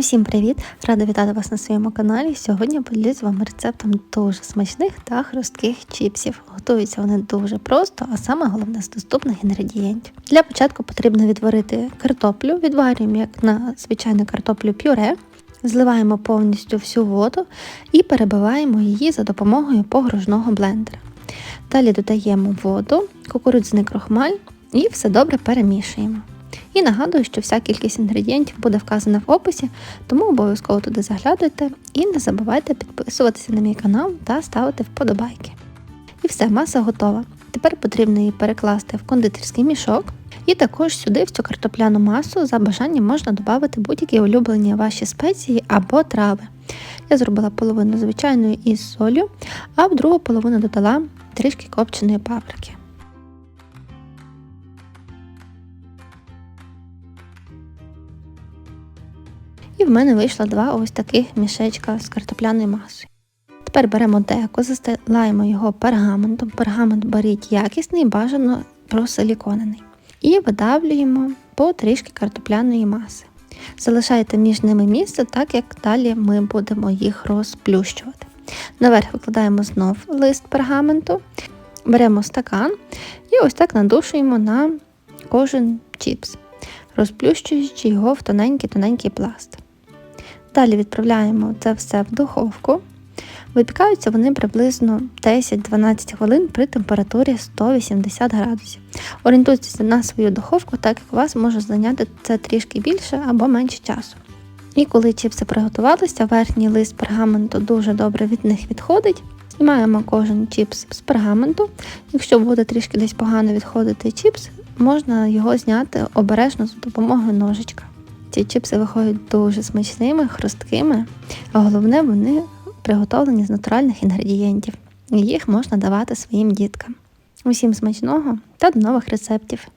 Усім привіт! Рада вітати вас на своєму каналі. Сьогодні поділюсь з вами рецептом дуже смачних та хрустких чіпсів. Готуються вони дуже просто, а саме головне з доступних інгредієнтів. Для початку потрібно відварити картоплю, відварюємо як на звичайну картоплю пюре, зливаємо повністю всю воду і перебиваємо її за допомогою погружного блендера. Далі додаємо воду, кукурудзяний крохмаль і все добре перемішуємо. І нагадую, що вся кількість інгредієнтів буде вказана в описі, тому обов'язково туди заглядуйте і не забувайте підписуватися на мій канал та ставити вподобайки. І все, маса готова. Тепер потрібно її перекласти в кондитерський мішок. І також сюди, в цю картопляну масу, за бажанням можна додати будь-які улюблені ваші спеції або трави. Я зробила половину звичайної із солью, а в другу половину додала трішки копченої паприки. В мене вийшло два ось таких мішечка з картопляною масою. Тепер беремо деко, застилаємо його пергаментом. Пергамент беріть якісний, бажано просиліконений. І видавлюємо по трішки картопляної маси. Залишайте між ними місце, так як далі ми будемо їх розплющувати. Наверх викладаємо знов лист пергаменту, беремо стакан і ось так надушуємо на кожен чіпс, розплющуючи його в тоненький-тоненький пласт. Далі відправляємо це все в духовку. Випікаються вони приблизно 10-12 хвилин при температурі 180 градусів. Орієнтуйтеся на свою духовку, так як у вас може зайняти це трішки більше або менше часу. І коли чіпси приготувалися, верхній лист пергаменту дуже добре від них відходить. Знімаємо кожен чіпс з пергаменту. Якщо буде трішки десь погано відходити чіпс, можна його зняти обережно за допомогою ножичка. Ці чіпси виходять дуже смачними, хрусткими, а головне, вони приготовлені з натуральних інгредієнтів, їх можна давати своїм діткам. Усім смачного та до нових рецептів!